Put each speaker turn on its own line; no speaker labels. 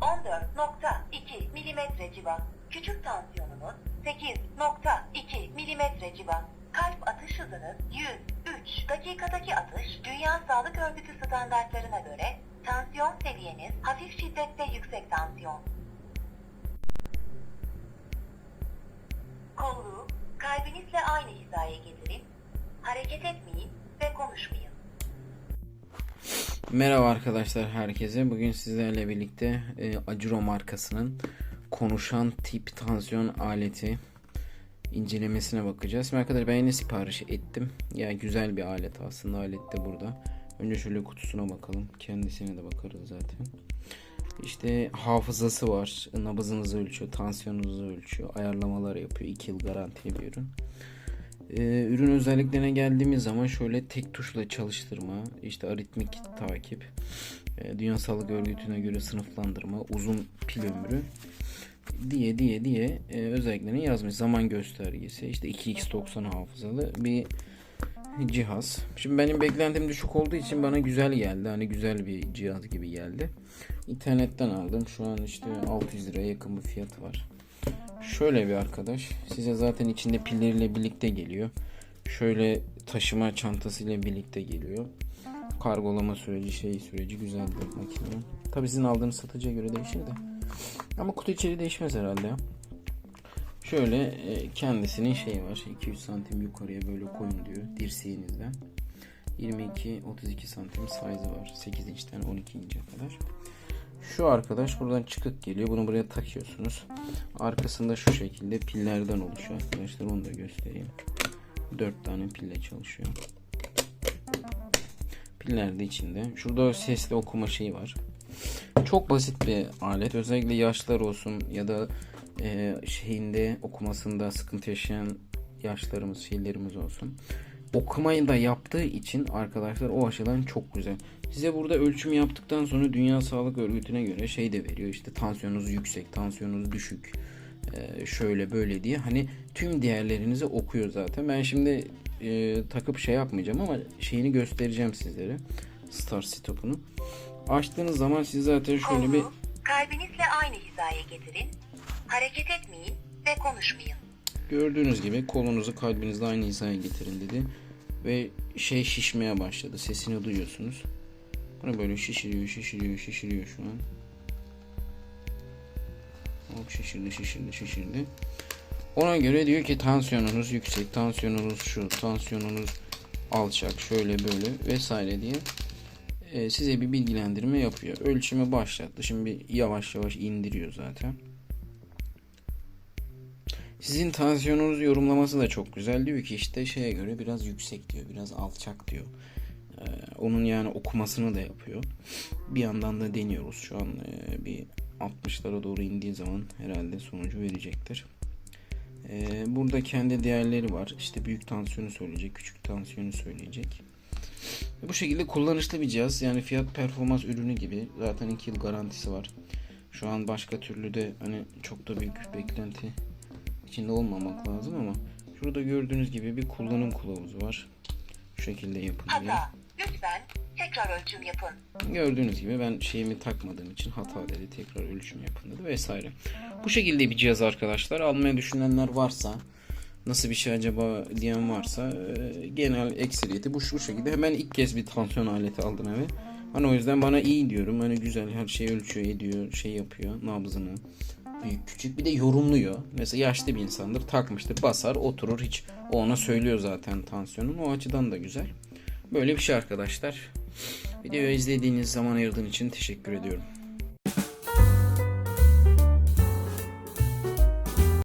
14.2 milimetre civa. Küçük tansiyonunuz 8.2 milimetre civa. Kalp atış hızınız 103. Dakikadaki atış Dünya Sağlık Örgütü standartlarına göre tansiyon seviyeniz hafif şiddette yüksek tansiyon. Kolluğu kalbinizle aynı hizaya getirin. Hareket etmeyin ve konuşmayın.
Merhaba arkadaşlar herkese. Bugün sizlerle birlikte e, Acuro markasının konuşan tip tansiyon aleti incelemesine bakacağız. Şimdi arkadaşlar ben yine sipariş ettim. Ya güzel bir alet aslında alet de burada. Önce şöyle kutusuna bakalım. Kendisine de bakarız zaten. İşte hafızası var. Nabızınızı ölçüyor, tansiyonunuzu ölçüyor, ayarlamalar yapıyor. 2 yıl garantili bir ürün. Ee, ürün özelliklerine geldiğimiz zaman şöyle tek tuşla çalıştırma, işte aritmik takip, e, Dünya Sağlık Örgütü'ne göre sınıflandırma, uzun pil ömrü diye diye diye e, özelliklerini yazmış. Zaman göstergesi, işte 2x90 hafızalı bir cihaz. Şimdi benim beklentim düşük olduğu için bana güzel geldi. Hani güzel bir cihaz gibi geldi. İnternetten aldım. Şu an işte 600 liraya yakın bir fiyatı var. Şöyle bir arkadaş. Size zaten içinde pilleriyle birlikte geliyor. Şöyle taşıma çantasıyla birlikte geliyor. Kargolama süreci, şey süreci güzel bir makine. Tabii sizin aldığınız satıcıya göre değişir de. Ama kutu içeri değişmez herhalde. Şöyle e, kendisinin şeyi var. 200 santim yukarıya böyle koyun diyor dirseğinizden. 22-32 santim size var. 8 inçten 12 inçe kadar. Şu arkadaş buradan çıkık geliyor. Bunu buraya takıyorsunuz. Arkasında şu şekilde pillerden oluşuyor arkadaşlar. Onu da göstereyim. 4 tane pille çalışıyor. Piller de içinde. Şurada sesli okuma şeyi var. Çok basit bir alet. Özellikle yaşlılar olsun ya da e, şeyinde okumasında sıkıntı yaşayan yaşlarımız, şeylerimiz olsun. Okumayı da yaptığı için arkadaşlar o açıdan çok güzel. Size burada ölçüm yaptıktan sonra Dünya Sağlık Örgütü'ne göre şey de veriyor. İşte tansiyonunuz yüksek, tansiyonunuz düşük. e, şöyle böyle diye. Hani tüm değerlerinizi okuyor zaten. Ben şimdi e, takıp şey yapmayacağım ama şeyini göstereceğim sizlere. Star Stop'unu. Açtığınız zaman siz zaten şöyle bir
Kolluğu kalbinizle aynı hizaya getirin. Hareket etmeyin ve konuşmayın.
Gördüğünüz gibi kolunuzu kalbinizle aynı hizaya getirin dedi. Ve şey şişmeye başladı. Sesini duyuyorsunuz. Bunu böyle şişiriyor, şişiriyor, şişiriyor şu an. Hop şişirdi, şişirdi, şişirdi. Ona göre diyor ki tansiyonunuz yüksek, tansiyonunuz şu, tansiyonunuz alçak, şöyle böyle vesaire diye e, size bir bilgilendirme yapıyor. Ölçümü başlattı. Şimdi yavaş yavaş indiriyor zaten. Sizin tansiyonunuzu yorumlaması da çok güzel. Diyor ki işte şeye göre biraz yüksek diyor, biraz alçak diyor. Ee, onun yani okumasını da yapıyor. Bir yandan da deniyoruz. Şu an e, bir 60'lara doğru indiği zaman herhalde sonucu verecektir. Ee, burada kendi değerleri var. İşte büyük tansiyonu söyleyecek, küçük tansiyonu söyleyecek. Bu şekilde kullanışlı bir cihaz. Yani fiyat performans ürünü gibi. Zaten 2 yıl garantisi var. Şu an başka türlü de hani çok da büyük beklenti içinde olmamak lazım ama şurada gördüğünüz gibi bir kullanım kılavuzu var. Şu şekilde yapın diye.
Hata. Lütfen tekrar ölçüm yapın.
Gördüğünüz gibi ben şeyimi takmadığım için hata dedi. Tekrar ölçüm yapın dedi vesaire. Bu şekilde bir cihaz arkadaşlar. Almaya düşünenler varsa nasıl bir şey acaba diyen varsa e, genel ekseriyeti bu şu şekilde. Hemen ilk kez bir tansiyon aleti aldım eve. Hani o yüzden bana iyi diyorum. Hani güzel her şeyi ölçüyor ediyor şey yapıyor nabzını küçük bir de yorumluyor. Mesela yaşlı bir insandır takmıştır basar oturur hiç o ona söylüyor zaten tansiyonun o açıdan da güzel. Böyle bir şey arkadaşlar. Videoyu izlediğiniz zaman ayırdığın için teşekkür ediyorum.